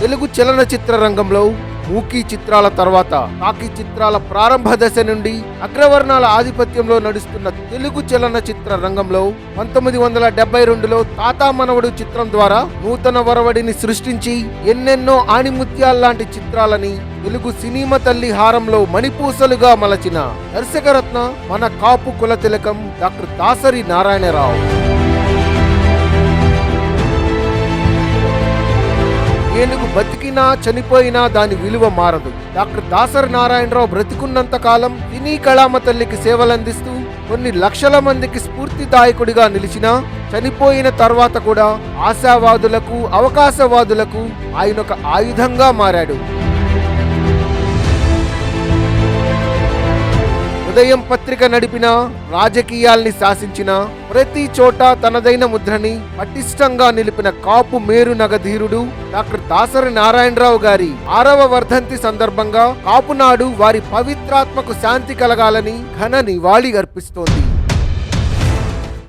తెలుగు చలనచిత్ర రంగంలో మూకీ చిత్రాల తర్వాత టాకీ చిత్రాల ప్రారంభ దశ నుండి అగ్రవర్ణాల ఆధిపత్యంలో నడుస్తున్న తెలుగు చలనచిత్ర రంగంలో పంతొమ్మిది వందల డెబ్బై రెండులో తాతా మనవడు చిత్రం ద్వారా నూతన వరవడిని సృష్టించి ఎన్నెన్నో ఆణిముత్యాల్లాంటి చిత్రాలని తెలుగు సినిమా తల్లి హారంలో మణిపూసలుగా మలచిన దర్శకరత్న మన కాపు కుల తిలకం డాక్టర్ దాసరి నారాయణరావు. ఏనుగు బతికినా చనిపోయినా దాని విలువ మారదు. డాక్టర్ దాసరి నారాయణరావు బ్రతికున్నంత కాలం సినీ కళామ తల్లికి సేవలందిస్తూ కొన్ని లక్షల మందికి స్ఫూర్తిదాయకుడిగా నిలిచినా చనిపోయిన తర్వాత కూడా ఆశావాదులకు అవకాశవాదులకు ఆయన ఒక ఆయుధంగా మారాడు. ఉదయం పత్రిక నడిపిన రాజకీయాల్ని శాసించిన ప్రతి చోట తనదైన ముద్రని పటిష్టంగా నిలిపిన కాపు మేరు నగధీరుడు డాక్టర్ దాసరి నారాయణరావు గారి ఆరవ వర్ధంతి సందర్భంగా కాపునాడు వారి పవిత్రాత్మకు శాంతి కలగాలని ఘన నివాళి అర్పిస్తోంది.